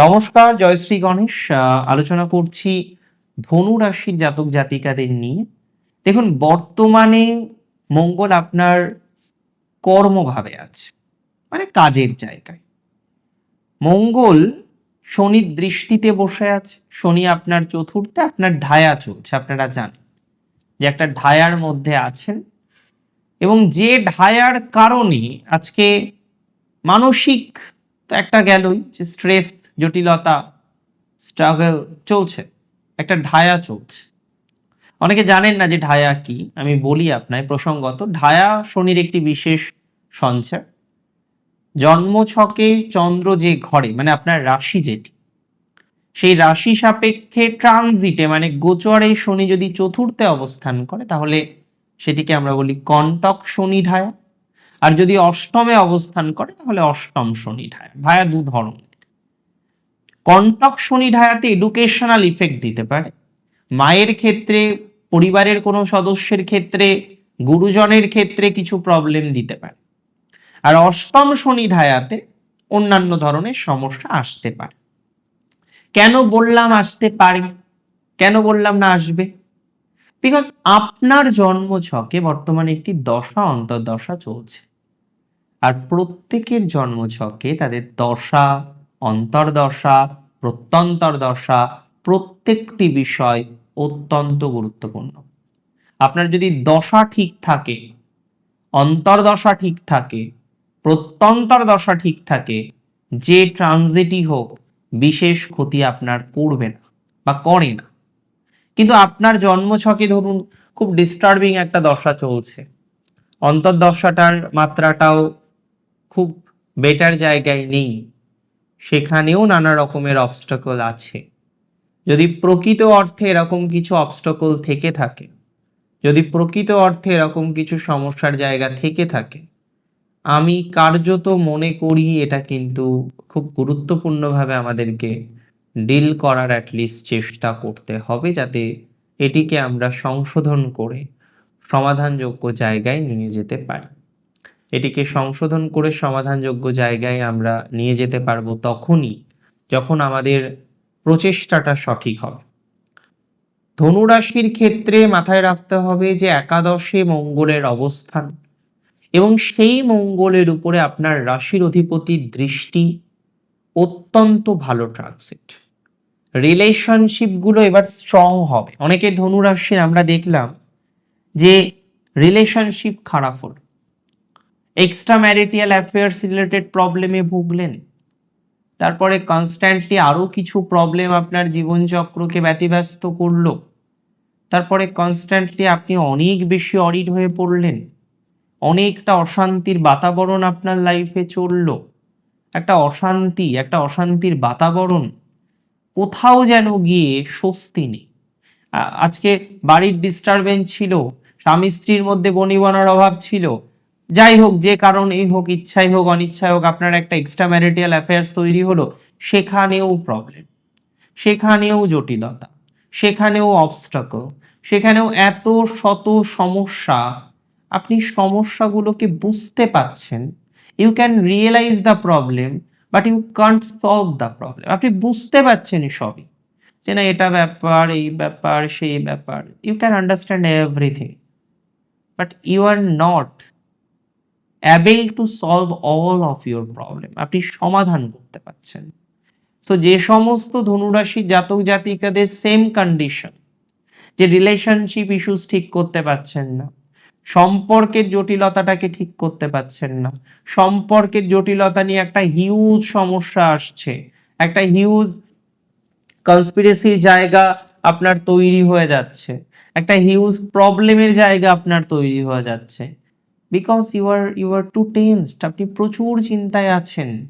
নমস্কার জয়শ্রী গণেশ। আলোচনা করছি ধনু রাশির জাতক জাতিকাদের নিয়ে। দেখুন, বর্তমানে মঙ্গল আপনার কর্মভাবে আছে মানে কাজের জায়গায়। মঙ্গল শনির দৃষ্টিতে বসে আছে, শনি আপনার চতুর্থে, আপনার ঢায়া চলছে, আপনারা জানেন যে একটা ঢায়ার মধ্যে আছেন। এবং যে ঢায়ার কারণে আজকে মানসিক তো একটা গেলই যে স্ট্রেস জটিলতা স্ট্রাগল চলছে, একটা ঢায়া চলছে। অনেকে জানেন না যে ঢায়া কি, আমি বলি আপনায় প্রসঙ্গত, ঢায়া শনির একটি বিশেষ সঞ্চার। জন্মছকে চন্দ্র যে ঘরে মানে আপনার রাশি যেটি, সেই রাশি সাপেক্ষে ট্রানজিটে মানে গোচরে শনি যদি চতুর্থে অবস্থান করে, তাহলে সেটিকে আমরা বলি কন্টক শনি ঢায়া। আর যদি অষ্টমে অবস্থান করে, তাহলে অষ্টম শনি ঢায়া, ভায়া দু ধরনের। কন্টক শনি ঢায়াতে এডুকেশনাল ইফেক্ট দিতে পারে। মায়ের ক্ষেত্রে, পরিবারের কোনো সদস্যের ক্ষেত্রে, গুরুজনের ক্ষেত্রে কিছু প্রবলেম দিতে পারে। আর অষ্টম শনি ঢায়াতে অন্যান্য ধরনের সমস্যা আসতে পারে। কেন বললাম আসতে পারে? কেন বললাম না আসবে? বিকজ আপনার জন্ম ছকে বর্তমানে একটি দশা, অন্তর্দশা চলছে। আর প্রত্যেকের জন্ম ছকে তাদের দশা অন্তর্দশা প্রত্যন্তর দশা প্রত্যেকটি বিষয় অত্যন্ত গুরুত্বপূর্ণ। আপনার যদি দশা ঠিক থাকে, অন্তর্দশা ঠিক থাকে প্রত্যন্তর দশা ঠিক থাকে, যে ট্রানজিটই হোক, বিশেষ ক্ষতি আপনার করবে না বা করে না। কিন্তু আপনার জন্মছকে ধরুন খুব ডিস্টার্বিং একটা দশা চলছে। অন্তর্দশাটার মাত্রাটাও খুব বেটার জায়গায় নেই। সেখানেও নানা রকমের অবস্টাকল আছে। যদি প্রকৃত অর্থে এরকম কিছু অবস্টাকল থেকে থাকে, যদি প্রকৃত অর্থে এরকম কিছু সমস্যার জায়গা থেকে থাকে, আমি কার্যত মনে করি এটা কিন্তু খুব গুরুত্বপূর্ণভাবে আমাদেরকে ডিল করার অ্যাটলিস্ট চেষ্টা করতে হবে যাতে এটিকে আমরা সংশোধন করে সমাধানযোগ্য জায়গায় নিয়ে যেতে পারি। এটিকে সংশোধন করে সমাধানযোগ্য জায়গায় আমরা নিয়ে যেতে পারব তখনই, যখন আমাদের প্রচেষ্টাটা সঠিক হবে। ধনুরাশির ক্ষেত্রে মাথায় রাখতে হবে যে একাদশে মঙ্গলের অবস্থান এবং সেই মঙ্গলের উপরে আপনার রাশির অধিপতির দৃষ্টি অত্যন্ত ভালো ট্রানজিট রিলেশনশিপগুলো এবার স্ট্রং হবে। অনেকের ধনুরাশির আমরা দেখলাম যে রিলেশনশিপ খারাপ হলো। এক্সট্রা ম্যারিটিয়াল অ্যাফেয়ার্স রিলেটেড প্রবলেমে ভুগলেন। তারপরে কনস্ট্যান্টলি আরও কিছু প্রবলেম আপনার জীবনচক্রকে ব্যতিব্যস্ত করল। তারপরে কনস্ট্যান্টলি আপনি অনেক বেশি অরিড হয়ে পড়লেন। অনেকটা অশান্তির বাতাবরণ আপনার লাইফে চলল। একটা অশান্তি, একটা অশান্তির বাতাবরণ কোথাও যেন গিয়ে স্বস্তি নেই। আজকে বাড়ির ডিস্টারবেন্স ছিল স্বামী স্ত্রীর মধ্যে বনিবনার অভাব ছিল যাই হোক, যে কারণেই হোক, ইচ্ছাই হোক, অনিচ্ছাই হোক, আপনার একটা এক্সট্রা ম্যারিটিয়াল অ্যাফেয়ার্স তৈরি হলো, সেখানেও প্রবলেম সেখানেও জটিলতা, সেখানেও অবস্টাকল সেখানেও এত শত সমস্যা। আপনি সমস্যাগুলোকে বুঝতে পাচ্ছেন you can realise the problem but you can't solve the problem আপনি বুঝতে পারছেন সবই, যে না, এটা ব্যাপার, এই ব্যাপার, সেই ব্যাপার। You can understand everything but you are not able to solve all of your problem আপনি সমাধান করতে পারছেন। তো যে সমস্ত ধনুরাশি জাতক জাতিকাদের সেম কন্ডিশন যে রিলেশনশিপ ইস্যুস ঠিক করতে পারছেন না, সম্পর্কের জটিলতাটাকে ঠিক করতে পারছেন না, সম্পর্কের জটিলতা নিয়ে একটা হিউজ সমস্যা আসছে, একটা হিউজ কনস্পিরেসির জায়গা আপনার তৈরি হয়ে যাচ্ছে, একটা হিউজ প্রবলেমের জায়গা আপনার তৈরি হয়ে যাচ্ছে। Because you are you are too tensed আপনি প্রচুর চিন্তায় আছেন।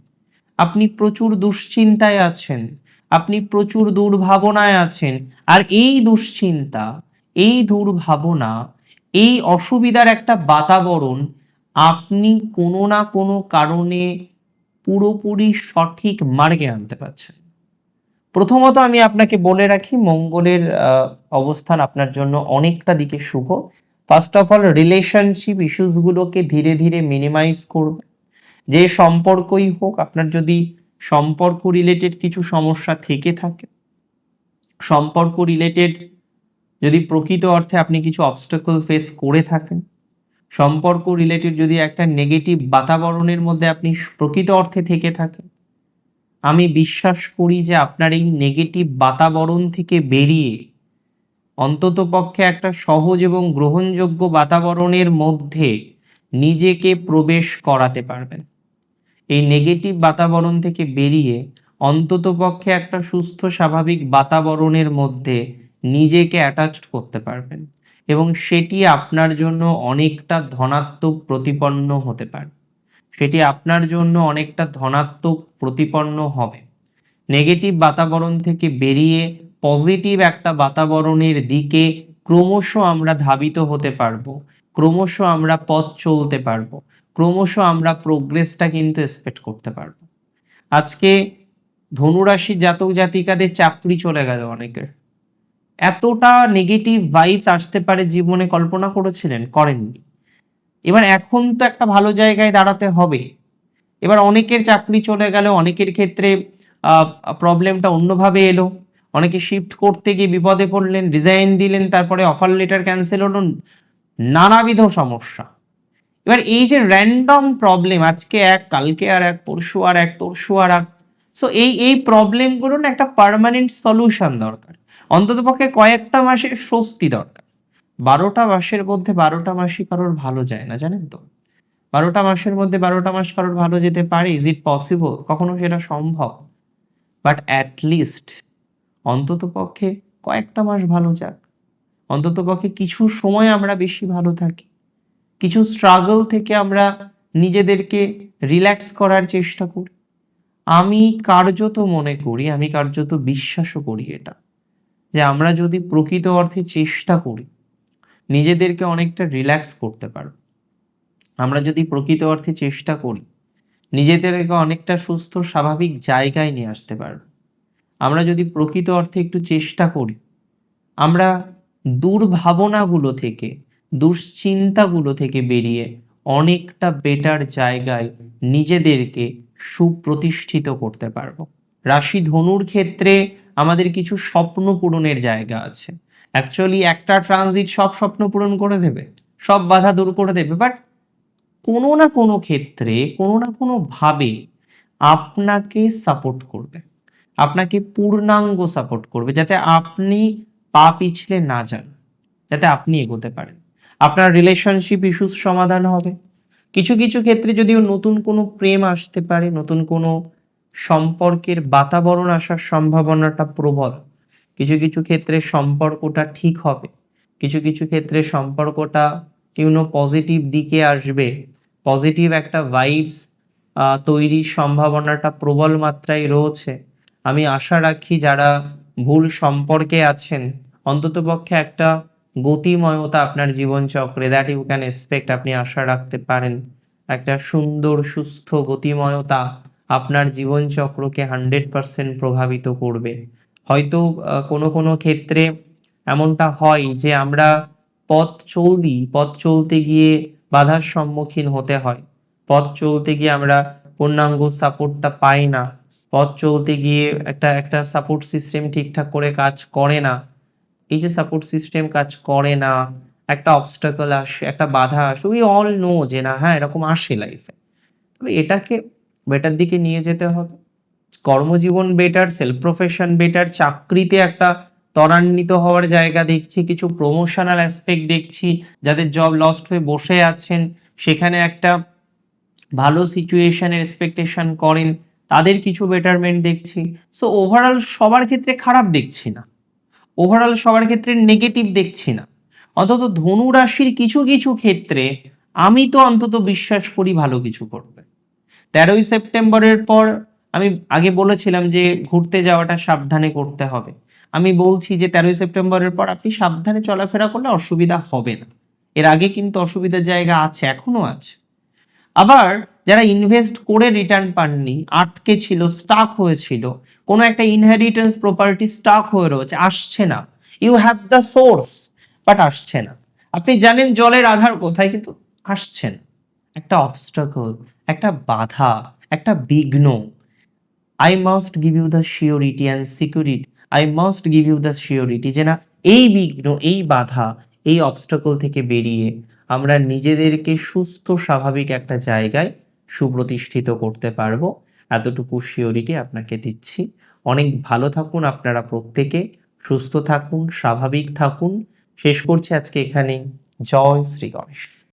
আপনি প্রচুর দুশ্চিন্তায় আছেন। আপনি প্রচুর দুর্ভাবনায় আছেন। আর এই দুশ্চিন্তা, এই দুর্ভাবনা, এই অসুবিধার একটা বাতাবরণ আপনি কোনো না কোনো কারণে পুরোপুরি সঠিক মার্গে আনতে পারছেন। প্রথমত আমি আপনাকে বলে রাখি, মঙ্গলের অবস্থান আপনার জন্য অনেকটা দিকে শুভ। ফার্স্ট অফ অল রিলেশনশিপ ইস্যুসগুলোকে ধীরে ধীরে মিনিমাইজ করবে। যে সম্পর্কই হোক, আপনার যদি সম্পর্ক রিলেটেড কিছু সমস্যা থেকে থাকে, সম্পর্ক রিলেটেড যদি প্রকৃত অর্থে আপনি কিছু অবস্টাকল ফেস করে থাকেন, সম্পর্ক রিলেটেড যদি একটা নেগেটিভ বাতাবরণের মধ্যে আপনি প্রকৃত অর্থে থেকে থাকেন, আমি বিশ্বাস করি যে আপনার এই নেগেটিভ বাতাবরণ থেকে বেরিয়ে অন্তত পক্ষে একটা সহজ এবং গ্রহণযোগ্য বাতাবরণের মধ্যে নিজেকে প্রবেশ করাতে পারবেন। এই নেগেটিভ বাতাবরণ থেকে বেরিয়ে অন্তত পক্ষে একটা সুস্থ, স্বাভাবিক বাতাবরণের মধ্যে নিজেকে অ্যাটাচড করতে পারবেন এবং সেটি আপনার জন্য অনেকটা ধনাত্মক প্রতিপন্ন হতে পারে। সেটি আপনার জন্য অনেকটা ধনাত্মক প্রতিপন্ন হবে। নেগেটিভ বাতাবরণ থেকে বেরিয়ে পজিটিভ একটা বাতাবরণের দিকে ক্রমশ আমরা ধাবিত হতে পারব, ক্রমশ আমরা পথ চলতে পারব, ক্রমশ আমরা প্রোগ্রেসটা কিন্তু এক্সপেক্ট করতে পারব। আজকে ধনুরাশি জাতক জাতিকাদের চাকরি চলে গেল অনেকের। এতটা নেগেটিভ ভাইবস আসতে পারে জীবনে কল্পনা করেছিলেন, করেননি। এবার এখন তো একটা ভালো জায়গায় দাঁড়াতে হবে। এবার অনেকের চাকরি চলে গেল, অনেকের ক্ষেত্রে প্রবলেমটা অন্যভাবে এলো। অনেকে শিফট করতে গিয়ে বিপদে পড়লেন রিজাইন দিলেন, তারপরে অফার লেটার ক্যান্সেল হলো, নানাবিধ সমস্যা। এবার এই যে র্যান্ডম প্রবলেম আজকে এক, কালকে আর এক, পরশু আর এক, তরশু আর এক সো এই এই প্রবলেমগুলোর না একটা পার্মানেন্ট সলিউশন দরকার। অন্তত পক্ষে কয়েকটা মাসের স্বস্তি দরকার। বারোটা মাসের মধ্যে বারোটা মাসই কারোর ভালো যায় না, জানেন তো? বারোটা মাসের মধ্যে বারোটা মাস কারোর ভালো যেতে পারে ইজ ইট পসিবল কখনো সেটা সম্ভব? বাট অ্যাট লিস্ট অন্তত পক্ষে কয়েকটা মাস ভালো যাক। অন্তত পক্ষে কিছু সময় আমরা বেশি ভালো থাকি। কিছু স্ট্রাগল থেকে আমরা নিজেদেরকে রিল্যাক্স করার চেষ্টা করি। আমি কার্যত মনে করি, আমি কার্যত বিশ্বাসও করি এটা, যে আমরা যদি প্রকৃত অর্থে চেষ্টা করি, নিজেদেরকে অনেকটা রিল্যাক্স করতে পারব। আমরা যদি প্রকৃত অর্থে চেষ্টা করি, নিজেদেরকে অনেকটা সুস্থ স্বাভাবিক জায়গায় নিয়ে আসতে পারব। আমরা যদি প্রকৃত অর্থে একটু চেষ্টা করি, আমরা দুর্ভাবনাগুলো থেকে, দুশ্চিন্তাগুলো থেকে বেরিয়ে অনেকটা বেটার জায়গায় নিজেদেরকে সুপ্রতিষ্ঠিত করতে পারব। রাশি ধনুর ক্ষেত্রে আমাদের কিছু স্বপ্ন পূরণের জায়গা আছে। অ্যাকচুয়ালি একটা ট্রানজিট সব স্বপ্ন পূরণ করে দেবে, সব বাধা দূর করে দেবে বাট কোনো না কোনো ক্ষেত্রে, কোনো না কোনো ভাবে আপনাকে সাপোর্ট করবে। আপনাকে পূর্ণাঙ্গ সাপোর্ট করবে যাতে আপনি পা পিছলে না যান, যাতে আপনি এগোতে পারেন। আপনার রিলেশনশিপ ইস্যুস সমাধান হবে। কিছু কিছু ক্ষেত্রে যদিও নতুন কোনো প্রেম আসতে পারে, নতুন কোনো সম্পর্কের বাতাবরণ আসার সম্ভাবনাটা প্রবল। কিছু কিছু ক্ষেত্রে সম্পর্কটা ঠিক হবে। কিছু কিছু ক্ষেত্রে সম্পর্কটা ইউনো পজিটিভ দিকে আসবে। পজিটিভ একটা ভাইবস তৈরির সম্ভাবনাটা প্রবল মাত্রায় রয়েছে। আমি আশা রাখি যারা ভুল সম্পর্কে আছেন, অন্ততপক্ষে একটা গতিময়তা আপনার জীবনচক্রে দ্যাট ইউ ক্যান এক্সপেক্ট আপনি আশা রাখতে পারেন। একটা সুন্দর, সুস্থ গতিময়তা আপনার জীবনচক্রকে হান্ড্রেড পারসেন্ট প্রভাবিত করবে। হয়তো কোনো কোনো ক্ষেত্রে এমনটা হয় যে আমরা পথ চলতি পথ চলতে গিয়ে বাধার সম্মুখীন হতে হয়। পথ চলতে গিয়ে আমরা পূর্ণাঙ্গ সাপোর্টটা পাই না। পথ চলতে গিয়ে একটা একটা সাপোর্ট সিস্টেম ঠিকঠাক করে কাজ করে না। এই যে সাপোর্ট সিস্টেম কাজ করে না, একটা অবস্টাকল আসে, একটা বাধা আসে উই অল নো যে না হ্যাঁ এরকম আসে লাইফে তবে এটাকে বেটার দিকে নিয়ে যেতে হবে। কর্মজীবন বেটার সেলফ প্রফেশন বেটার চাকরিতে একটা ত্বরান্বিত হওয়ার জায়গা দেখছি, কিছু প্রমোশনাল অ্যাসপেক্ট দেখছি, যাদের জব লস্ট হয়ে বসে আছেন, সেখানে একটা ভালো সিচুয়েশনের এক্সপেকটেশন করেন। তাদের কিছু বেটারমেন্ট দেখছি। সো ওভারঅল সবার ক্ষেত্রে খারাপ দেখছি না। ওভারঅল সবার ক্ষেত্রে নেগেটিভ দেখছি না। অন্তত ধনু রাশির কিছু কিছু ক্ষেত্রে আমি তো অন্তত বিশ্বাস করি ভালো কিছু করবে। তেরোই সেপ্টেম্বরের পর আমি আগে বলেছিলাম যে ঘুরতে যাওয়াটা সাবধানে করতে হবে। আমি বলছি যে তেরোই সেপ্টেম্বরের পর আপনি সাবধানে চলাফেরা করলে অসুবিধা হবে না। এর আগে কিন্তু অসুবিধার জায়গা আছে এখনও আছে। আবার যারা ইনভেস্ট করে রিটার্ন পাননি, আটকে ছিল স্টাক হয়েছিল, কোনো একটা ইনহেরিটেন্স প্রপার্টি স্টাক হয়ে রয়েছে, আসছে না। You have the source but আসছে না। আপনি জানেন জলের আধার কোথায়, কিন্তু আসছেন একটা অবস্টাকল একটা বাধা, একটা বিঘ্ন। I must give you the surety and security I must give you the surety যে না, এই বিঘ্ন, এই বাধা, এই অবস্টাকল থেকে বেরিয়ে আমরা নিজেদেরকে সুস্থ, স্বাভাবিক একটা জায়গায় সুপ্রতিষ্ঠিত করতে পারব। এতটুকু শিওরিটি আপনাকে দিচ্ছি। অনেক ভালো থাকুন আপনারা প্রত্যেকে। সুস্থ থাকুন, স্বাভাবিক থাকুন। শেষ করছি আজকে এখানেই। জয় শ্রী গণেশ।